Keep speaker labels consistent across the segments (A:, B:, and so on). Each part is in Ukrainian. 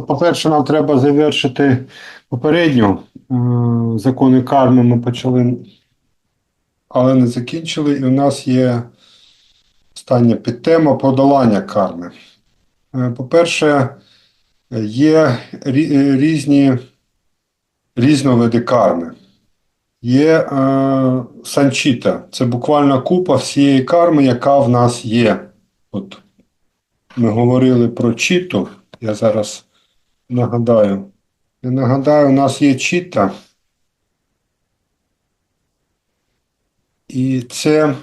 A: По-перше, нам треба завершити попередню закони карми. Ми почали, але не закінчили. І у нас є остання підтема подолання карми. Е, По-перше, є різні різновиди карми. Є е, санчіта, це буквально купа всієї карми, яка в нас є. От ми говорили про чіту. Я зараз нагадаю. Я нагадаю, у нас є чіта. І це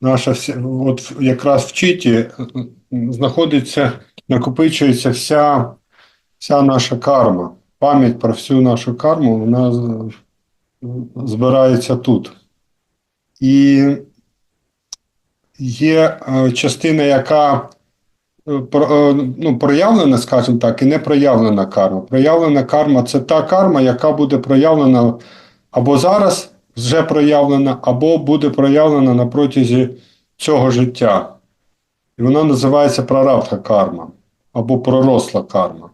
A: наша вся, от якраз в чіті е, знаходиться, накопичується вся, вся наша карма. Пам'ять про всю нашу карму, вона збирається тут. І є е, частина, яка ну, проявлена, скажімо так, і не проявлена карма. Проявлена карма це та карма, яка буде проявлена або зараз вже проявлена, або буде проявлена на протязі цього життя. І вона називається прарабдха карма або проросла карма.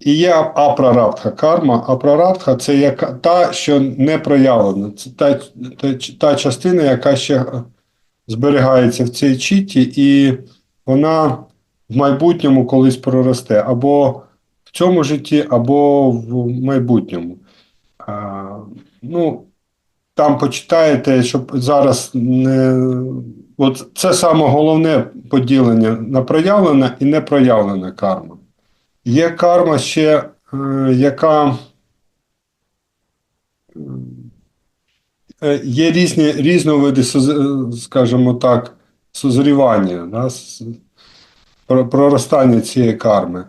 A: І є апрарабдха карма. Апрарабдха це яка, та, що не проявлена. Це та, та, та частина, яка ще е, зберігається в цій чіті, і вона в майбутньому колись проросте або в цьому житті, або в майбутньому. А, ну, там почитаєте, щоб зараз не. От це саме головне поділення на проявлена і непроявлена карма. Є карма ще, е, яка е, є різні різновиди, скажімо так, созрівання, да, проростання цієї карми.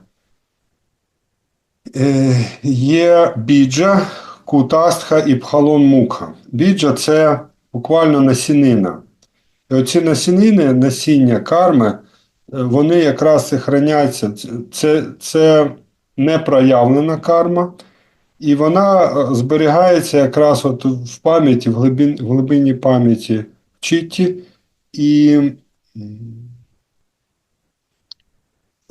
A: Е, Є біджа, кутастха і пхалон мукха. Біджа це буквально насінина. І оці насінини, насіння карми, е, вони якраз і храняться. Це, це, непроявлена карма, і вона е, зберігається якраз от в пам'яті, в глибин, в глибині пам'яті в читті. І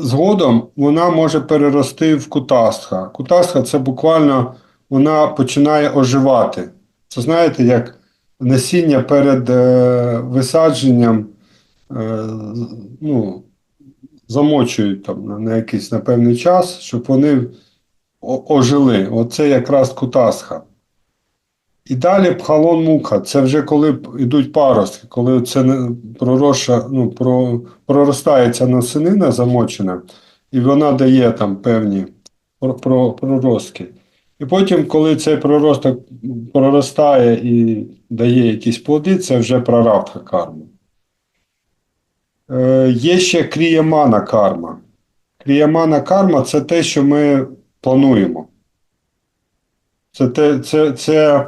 A: згодом вона може перерости в кутастха. Кутастха це буквально вона починає оживати. Це знаєте, як насіння перед е, висадженням е, ну, замочують там на, на якийсь на певний час, щоб вони ожили. Оце якраз кутастха. І далі пхалон муха. Це вже коли йдуть паростки, коли це пророша, ну, про, проростається насинина замочена, і вона дає там певні про, про, проростки. І потім, коли цей проросток проростає і дає якісь плоди, це вже прарабдха карма. Е, є ще кріямана карма. Кріямана карма це те, що ми плануємо. Це, те, це, це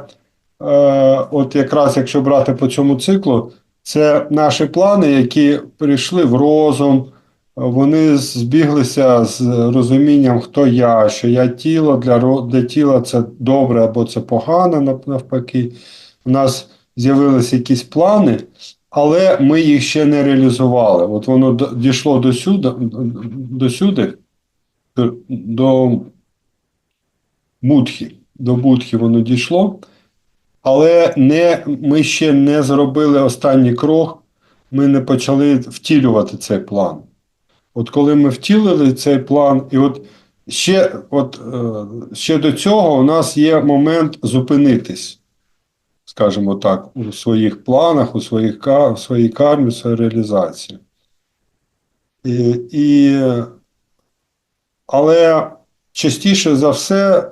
A: от якраз якщо брати по цьому циклу, це наші плани, які прийшли в розум, вони збіглися з розумінням, хто я, що я тіло, для, для тіла це добре або це погано, нав- навпаки. У нас з'явилися якісь плани, але ми їх ще не реалізували. От воно дійшло до сюди, до сюди, до Будхи. До Будхи воно дійшло, але не, ми ще не зробили останній крок, ми не почали втілювати цей план. От коли ми втілили цей план, і от ще, от, е, ще до цього у нас є момент зупинитись, скажімо так, у своїх планах, у своїх, у своїй кармі, у своїй реалізації. І, і, але частіше за все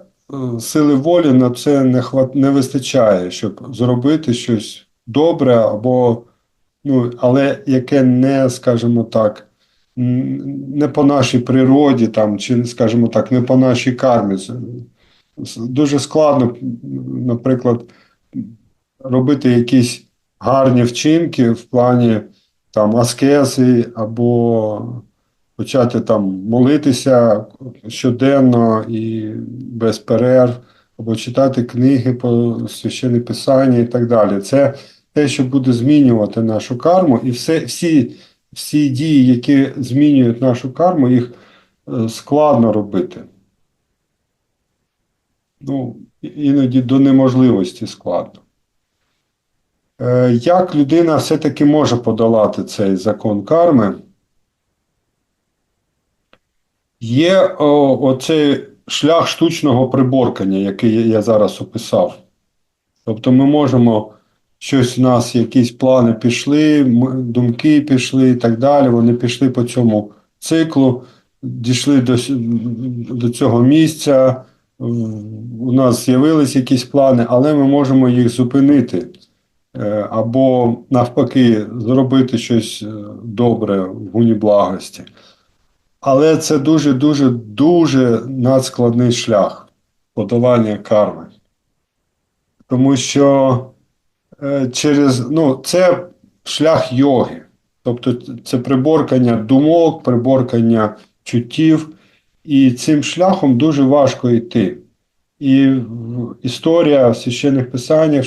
A: сили волі на це не, хват, не вистачає, щоб зробити щось добре, або, ну, але яке не, скажімо так, не по нашій природі, там, чи, скажімо так, не по нашій кармі. Дуже складно, наприклад, робити якісь гарні вчинки в плані там, аскези або почати там молитися щоденно і без перерв, або читати книги по священне писання і так далі. Це те, що буде змінювати нашу карму, і все, всі, всі дії, які змінюють нашу карму, їх е, складно робити. Ну, іноді до неможливості складно. Е, Як людина все-таки може подолати цей закон карми? Є о, оцей шлях штучного приборкання, який я зараз описав. Тобто ми можемо щось у нас, якісь плани пішли, думки пішли і так далі. Вони пішли по цьому циклу, дійшли до, до цього місця. У нас з'явились якісь плани, але ми можемо їх зупинити. Е, Або навпаки, зробити щось е, добре в гуні благості. Але це дуже, дуже, дуже надскладний шлях подолання карми. Тому що е, через, ну, це шлях йоги. Тобто це приборкання думок, приборкання чуттів. І цим шляхом дуже важко йти. І історія в священних писаннях,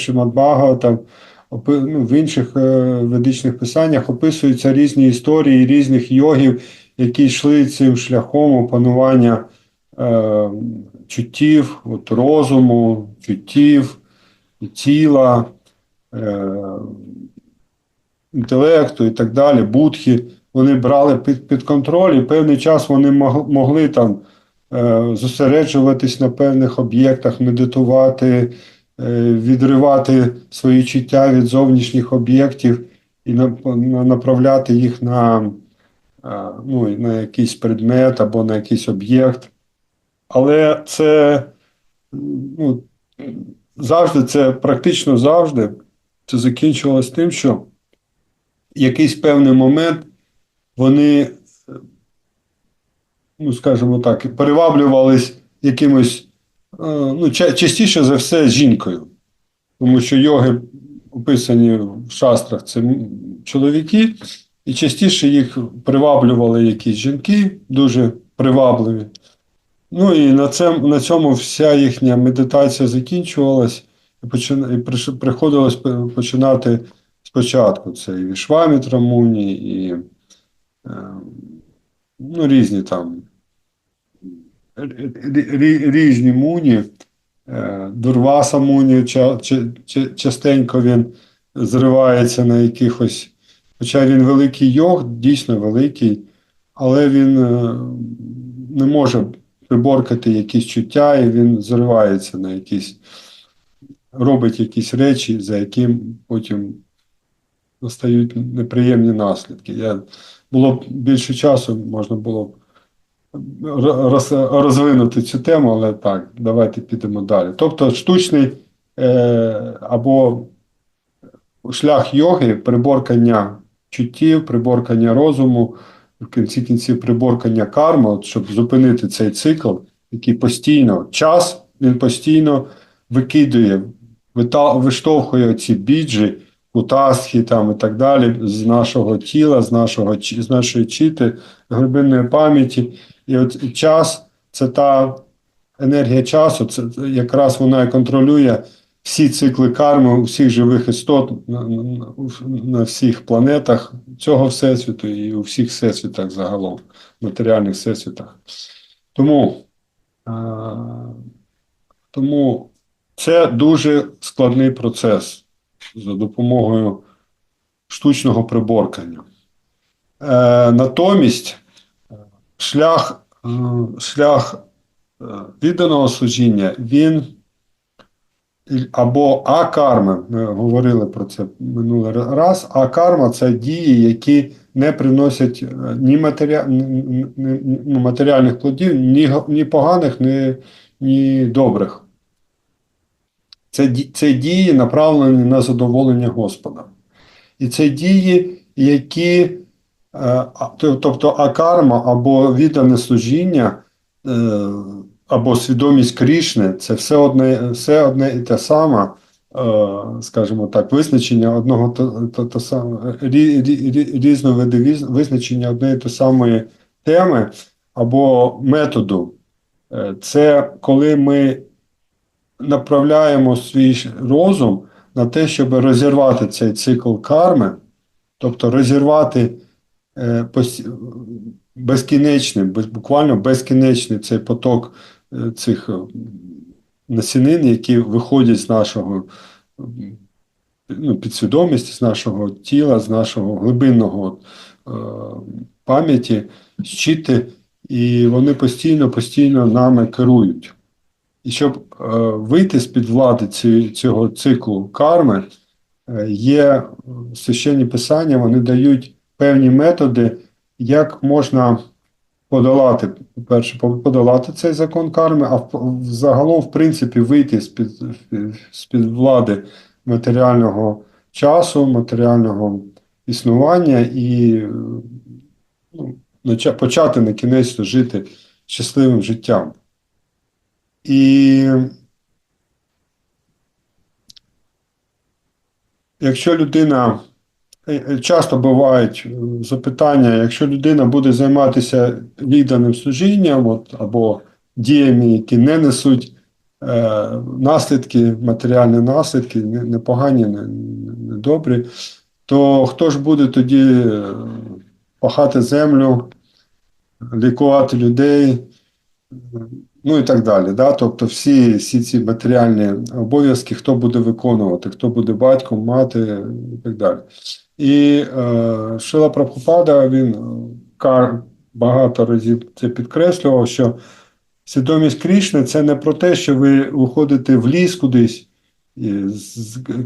A: опи- ну, в інших е, ведичних писаннях описуються різні історії різних йогів, які йшли цим шляхом опанування е, чуттів, от розуму, чуттів, тіла, е, інтелекту і так далі, будхи. Вони брали під, під контроль, і певний час вони мог- могли там е, зосереджуватись на певних об'єктах, медитувати, е, відривати свої чуття від зовнішніх об'єктів і на- на- направляти їх на, ну, на якийсь предмет або на якийсь об'єкт. Але це ну, завжди, це практично завжди це закінчувалось тим, що якийсь певний момент вони, е, ну, скажімо так, переваблювались якимось, е, ну, частіше за все, жінкою. Тому що йоги, описані в шастрах, це чоловіки, і частіше їх приваблювали якісь жінки, дуже привабливі. Ну і на, це, на цьому вся їхня медитація закінчувалась, і, почин, і приходилось починати спочатку. Це і Вішвамітра Муні, і е, ну, різні там рі- рі- різні муні. Е, Дурваса Муні ча- ча- ча- частенько він зривається на якихось. Хоча він великий йог, дійсно великий, але він е, не може приборкати якісь чуття, і він зривається на якісь, робить якісь речі, за яким потім настають неприємні наслідки. Я, було б більше часу, можна було б роз, розвинути цю тему, але так, давайте підемо далі. Тобто штучний е, або шлях йоги, приборкання чуттів, приборкання розуму, в кінці кінців приборкання карми, от, щоб зупинити цей цикл, який постійно час, він постійно викидує, виштовхує ці біджі, кутасхи там і так далі з нашого тіла, з, нашого, з нашої чіти, глибинної пам'яті. І от час це та енергія часу, це якраз вона і контролює всі цикли карми у всіх живих істот на, на, на всіх планетах цього всесвіту і у всіх всесвітах загалом, матеріальних всесвітах. Тому, а, тому це дуже складний процес за допомогою штучного приборкання. Е, натомість шлях, е, шлях е, відданого служіння, він або а-карми, ми говорили про це минулий раз. А-карма це дії, які не приносять е, ні, матеріа... ні- ні матеріальних плодів, ні, ні поганих, ні, ні добрих. Це, це дії, направлені на задоволення Господа. І це дії, які, е, а- то- тобто акарма або віддане служіння, е, або свідомість Крішни, це все одне, все одне і те саме, е, скажімо так, визначення одного то саме, рі, рі, рі- різновиди визначення однієї то самої теми або методу. Е, Це коли ми направляємо свій розум на те, щоб розірвати цей цикл карми, тобто розірвати, е, безкінечний, буквально безкінечний цей поток цих е, насінин, які виходять з нашого ну, підсвідомості, з нашого тіла, з нашого глибинного е, пам'яті, щити, і вони постійно, постійно нами керують. І щоб е, вийти з-під влади ці, цього циклу карми, е, є священні писання, вони дають певні методи, як можна подолати, по-перше, подолати цей закон карми, а в- загалом, в принципі, вийти з-під, з-під влади матеріального часу, матеріального існування і ну, почати на кінець жити щасливим життям. І якщо людина часто бувають е, запитання, якщо людина буде займатися відданим служінням от, або діями, які не несуть е, наслідки, матеріальні наслідки, непогані, не, не то хто ж буде тоді е, пахати землю, лікувати людей? ну і так далі. Да? Тобто всі, всі ці матеріальні обов'язки, хто буде виконувати, хто буде батьком, мати і так далі. І е, Шила Прабхупада, він е, кар, багато разів це підкреслював, що свідомість Крішни це не про те, що ви виходите в ліс кудись, і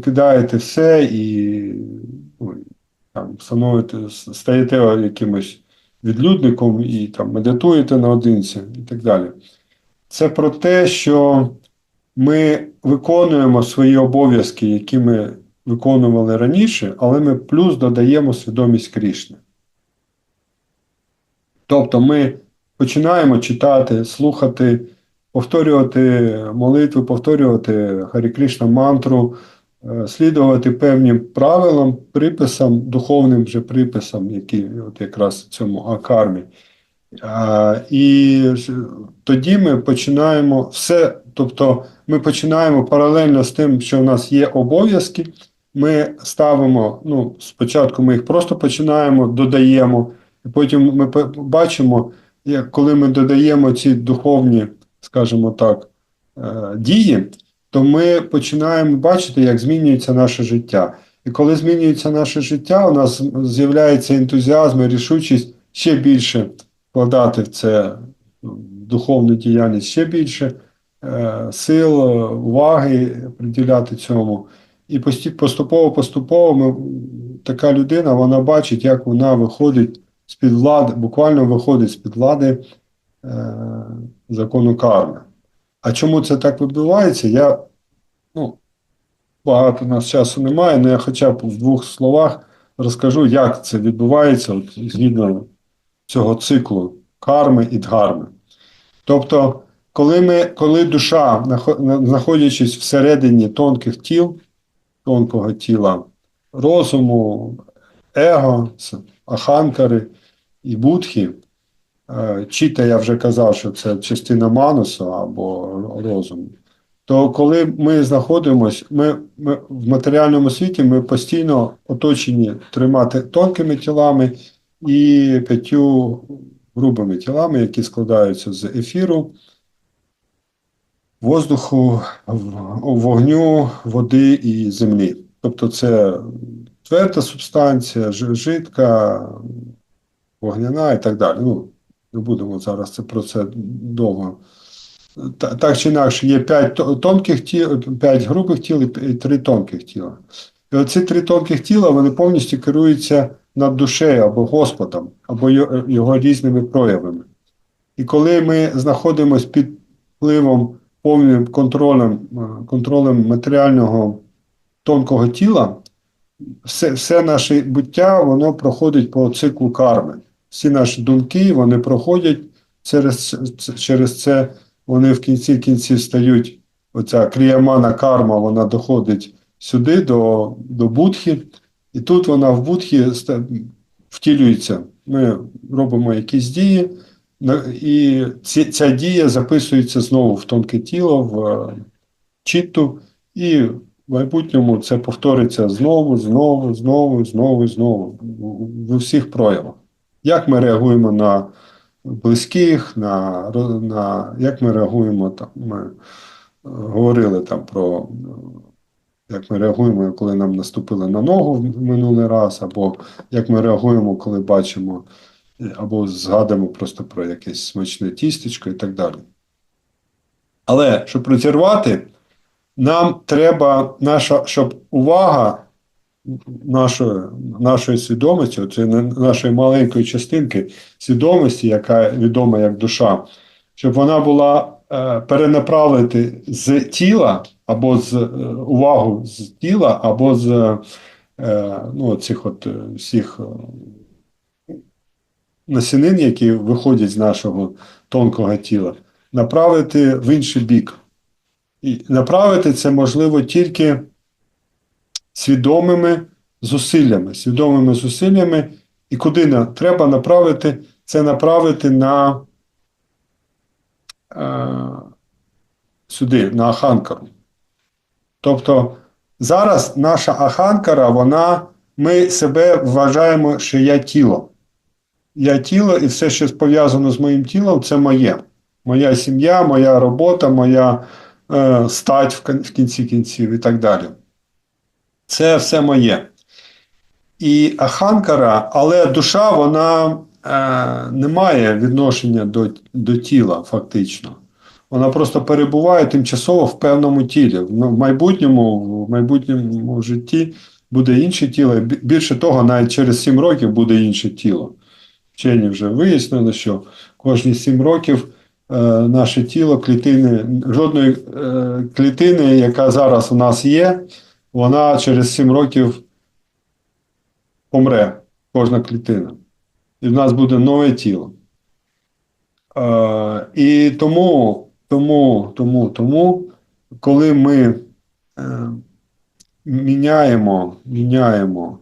A: кидаєте все і там, становите, стаєте якимось відлюдником і там медитуєте наодинці і так далі. Це про те, що ми виконуємо свої обов'язки, які ми виконували раніше, але ми плюс додаємо свідомість Крішни. Тобто ми починаємо читати, слухати, повторювати молитви, повторювати Харі Кришна мантру, е, слідувати певним правилам, приписам, духовним вже приписам, які от якраз в цьому акармі. І тоді ми починаємо все, тобто ми починаємо паралельно з тим, що в нас є обов'язки, ми ставимо, ну, спочатку ми їх просто починаємо, додаємо, і потім ми бачимо, як коли ми додаємо ці духовні, скажімо так, е, дії, то ми починаємо бачити, як змінюється наше життя. І коли змінюється наше життя, у нас з'являється ентузіазм і рішучість ще більше вкладати в це ну, духовну діяльність ще більше е, сил, е, уваги приділяти цьому. І поступово-поступово така людина вона бачить, як вона виходить з-під влади, буквально виходить з-під влади е, закону карми. А чому це так відбувається? Я ну, багато нас часу немає, але я хоча б в двох словах розкажу, як це відбувається от, згідно цього циклу карми і дгарми. Тобто, коли, ми, коли душа, знаходячись всередині тонких тіл, тонкого тіла, розуму, его, аханкари і будхи, е, чіта я вже казав, що це частина манусу або розуму, то коли ми знаходимося, ми, ми в матеріальному світі ми постійно оточені трьома тонкими тілами і п'ятью грубими тілами, які складаються з ефіру, воздуху, вогню, води і землі. Тобто це тверда субстанція, жидка, вогняна і так далі. Ну, не будемо зараз це про це довго. Так чи інакше, є п'ять тонких тіл, п'ять грубих тіл і п- і три тонких тіла. І оці три тонких тіла вони повністю керуються над душею або Господом, або його різними проявами. І коли ми знаходимося під впливом повним контролем, е, контролем матеріального тонкого тіла, все, все наше буття воно проходить по циклу карми. Всі наші думки вони проходять через, через це, вони в кінці кінців стають. Оця кріямана карма, вона доходить сюди, до, до Будхи, і тут вона в Будхі втілюється. Ми робимо якісь дії, і ці, ця дія записується знову в тонке тіло, в е, чітту, і в майбутньому це повториться знову, знову, знову, знову, знову в, усіх проявах. як ми реагуємо на близьких, на, на як ми реагуємо там. Ми е, говорили там про як ми реагуємо, коли нам наступили на ногу в минулий раз, або як ми реагуємо, коли бачимо, або згадуємо просто про якесь смачне тістечко і так далі. Але щоб розірвати, нам треба наша, щоб увага нашої, нашої свідомості, це нашої маленької частинки свідомості, яка відома як душа, щоб вона була е, перенаправити з тіла або з е, увагу з тіла, або з е, ну, цих от е, всіх е, насінин, які виходять з нашого тонкого тіла, направити в інший бік. І направити це можливо тільки свідомими зусиллями. Свідомими зусиллями. І куди на, треба направити? Це направити на е, сюди, на Аханкару. Тобто зараз наша Аханкара, вона, ми себе вважаємо, що я тіло. Я тіло, і все, що пов'язано з моїм тілом, це моє. Моя сім'я, моя робота, моя е, стать в, кін- в кінці кінців і так далі. Це все моє. І Аханкара, але душа, вона е, не має відношення до, до тіла, фактично. Вона просто перебуває тимчасово в певному тілі. В в майбутньому, в майбутньому житті буде інше тіло. Більше того, навіть через 7 років буде інше тіло. Вчені вже вияснили, що кожні 7 років е, наше тіло, клітини, жодної е, клітини, яка зараз у нас є, вона через 7 років помре, кожна клітина. І в нас буде нове тіло. Е, і тому, тому, тому, тому, коли ми е, міняємо, міняємо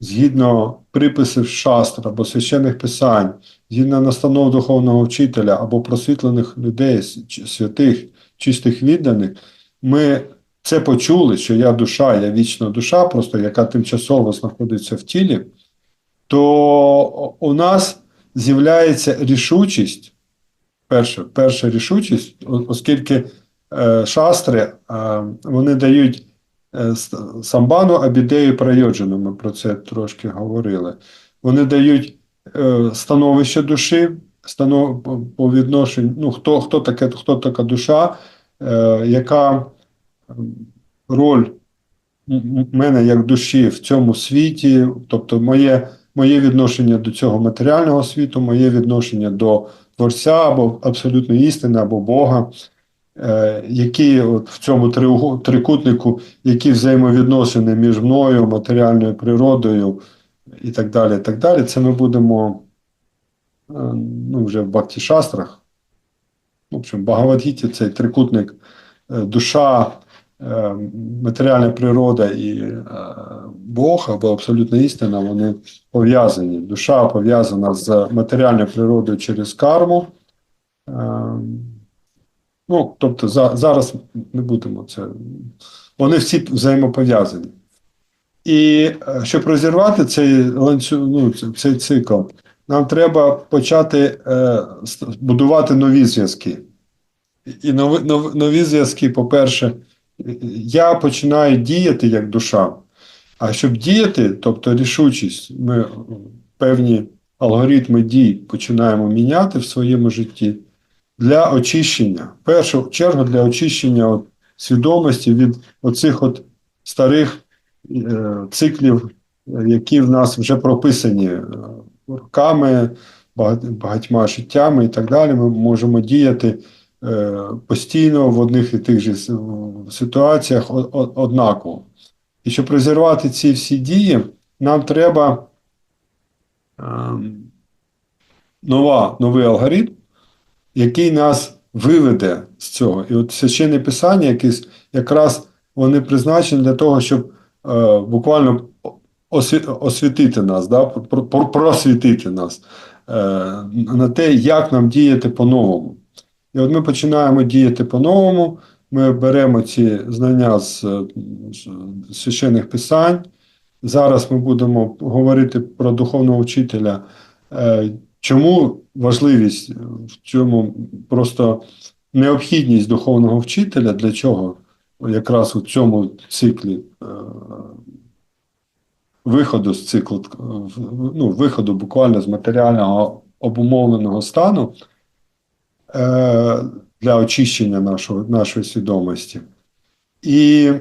A: згідно приписів шастр або священних писань, згідно настанов духовного вчителя або просвітлених людей, святих, чистих відданих, ми це почули, що я душа, я вічна душа, просто яка тимчасово знаходиться в тілі, то у нас з'являється рішучість. Перша, перша рішучість, оскільки е, шастри е, вони дають самбану, абідею прайоджену, ми про це трошки говорили. Вони дають е, становище душі, станов, по, відношенню, ну, хто, хто, таке, хто така душа, е, яка роль мене як душі в цьому світі, тобто моє, моє відношення до цього матеріального світу, моє відношення до Творця або абсолютної істини, або Бога, е, які от в цьому трикутнику, які взаємовідносини між мною, матеріальною природою і так далі. так далі. Це ми будемо е, ну, вже в Бхакті-шастрах. В общем, в цей трикутник е, душа, е, матеріальна природа і е, Бог або абсолютна істина, вони пов'язані. Душа пов'язана з матеріальною природою через карму. Ну, тобто, за, зараз не будемо це. Вони всі взаємопов'язані. І е, щоб розірвати цей ланцюг, ну, цей цикл, нам треба почати е, будувати нові зв'язки. І нові, нові, нові зв'язки, по-перше, я починаю діяти як душа. А щоб діяти, тобто рішучість, ми певні алгоритми дій починаємо міняти в своєму житті для очищення. В першу чергу для очищення от, свідомості від оцих от старих е, циклів, які в нас вже прописані е, роками, багатьма життями і так далі. Ми можемо діяти е, постійно в одних і тих же ситуаціях однаково. І щоб розірвати ці всі дії, нам треба ем, нова, новий алгоритм, який нас виведе з цього. І от священне писання, якісь, якраз вони призначені для того, щоб е, буквально освітити нас, да? про- про- просвітити нас е, на те, як нам діяти по-новому. І от ми починаємо діяти по-новому. Ми беремо ці знання з, з священних писань. Зараз ми будемо говорити про духовного вчителя Е, Чому важливість в чому просто необхідність духовного вчителя для чого? Якраз у цьому циклі е, виходу з циклу, е, ну, виходу буквально з матеріального обумовленого стану е, для очищення нашого, нашої свідомості. І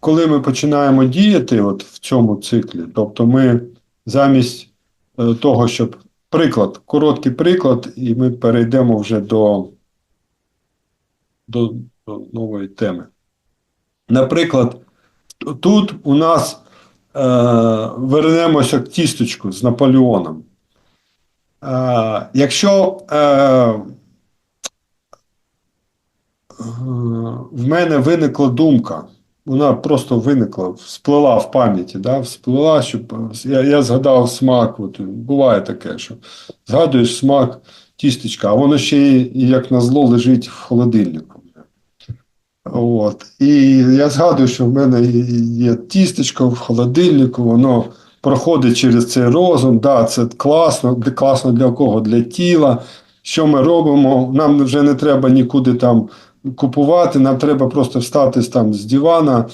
A: коли ми починаємо діяти от в цьому циклі, тобто ми замість е, того, щоб приклад, короткий приклад, і ми перейдемо вже до, до, до нової теми. Наприклад, тут у нас е, вернемося к тісточку з Наполеоном. Е, якщо е, в мене виникла думка, вона просто виникла, сплила в пам'яті, да, всплила, щоб я, я згадав смак. От, буває таке, що згадуєш смак тістечка, а воно ще і, як назло лежить в холодильнику. От. І я згадую, що в мене є тістечко в холодильнику, воно проходить через цей розум. Да, це класно, класно для кого? Для тіла. Що ми робимо? Нам вже не треба нікуди там купувати, нам треба просто встати там з дивана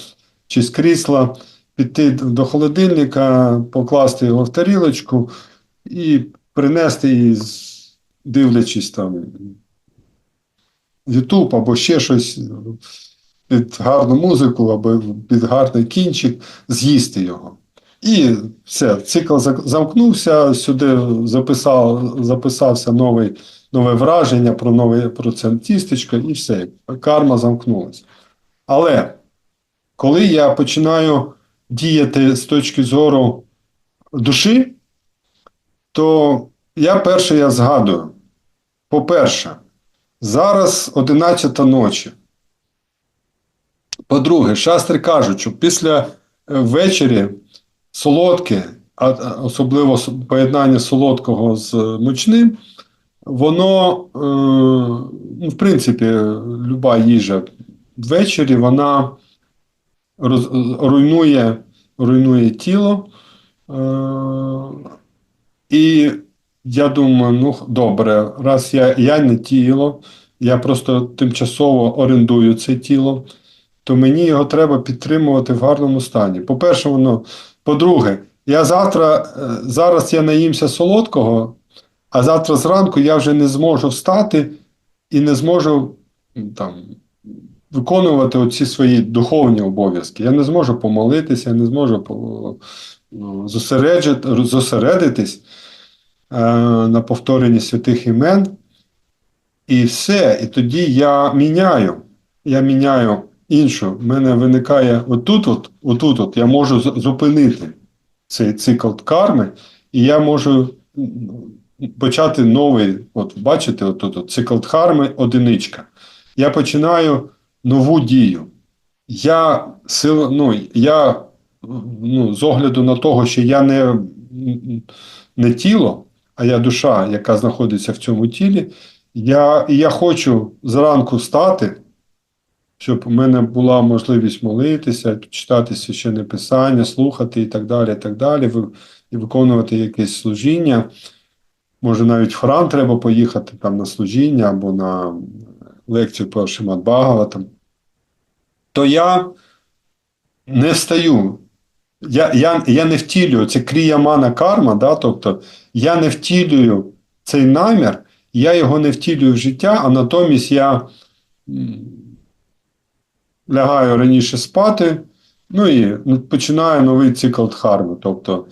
A: чи з крісла, піти до холодильника, покласти його в тарілочку і принести, з- дивлячись там Ютуб або ще щось під гарну музику або під гарний кінчик, з'їсти його. І все, цикл замкнувся, сюди записав, записався новий, нове враження про нове про це тістечко, і все, карма замкнулася. Але коли я починаю діяти з точки зору душі, то я перше я згадую. По-перше, зараз 11 ночі. По-друге, шастри кажуть, що після е, ввечері солодке, а а особливо поєднання солодкого з мучним, воно, е, ну, в принципі, люба їжа ввечері вона роз, руйнує, руйнує тіло. Е, і я думаю, ну добре, раз я, я не тіло, я просто тимчасово орендую це тіло, то мені його треба підтримувати в гарному стані. По-перше, воно. По-друге, я завтра, е, зараз я наїмся солодкого, а завтра зранку я вже не зможу встати і не зможу там, виконувати оці свої духовні обов'язки. Я не зможу помолитися, я не зможу ну, зосередитись е, на повторенні святих імен. І все. І тоді я міняю. Я міняю іншу. В мене виникає отут, от, отут, от я можу зупинити цей цикл карми, і я можу почати новий. От бачите, отут, от, цикл карми одиничка. Я починаю нову дію. Я сил, ну, я ну, з огляду на того, що я не, не тіло, а я душа, яка знаходиться в цьому тілі. Я, і я хочу зранку встати, щоб у мене була можливість молитися, читати священне писання, слухати і так далі, і так далі, і виконувати якесь служіння. Може, навіть в храм треба поїхати там на служіння або на лекцію по Шимат Бхагаватам. То я не встаю. Я, я, я не втілюю, це кріямана карма, да? тобто я не втілюю цей намір, я його не втілюю в життя, а натомість я лягаю раніше спати, ну і ну, починаю новий цикл дхарми. Тобто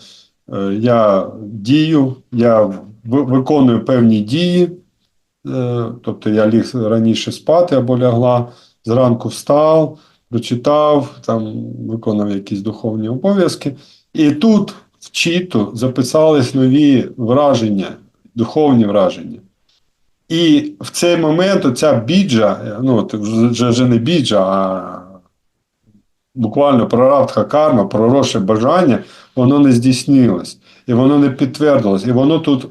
A: е, я дію, я виконую певні дії, е, тобто я ліг раніше спати або лягла, зранку встав, прочитав, там виконав якісь духовні обов'язки. І тут в чіту записались нові враження, духовні враження. І в цей момент оця біджа, ну вже, вже не біджа, а буквально прарабдха карма, пророше бажання, воно не здійснилось. І воно не підтвердилось. І воно тут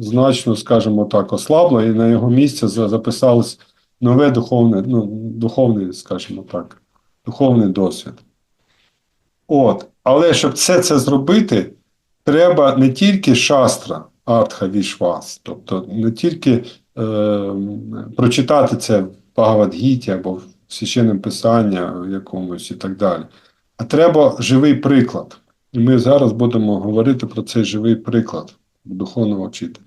A: значно, скажімо так, ослабло, і на його місце записалось нове духовне, ну, духовний, скажімо так, духовний досвід. От. Але щоб все це зробити, треба не тільки шастра, артха вішвас. Тобто не тільки е, прочитати це в Бхагавадгіті або в священному писанні якомусь і так далі. А треба живий приклад. І ми зараз будемо говорити про цей живий приклад духовного вчителя.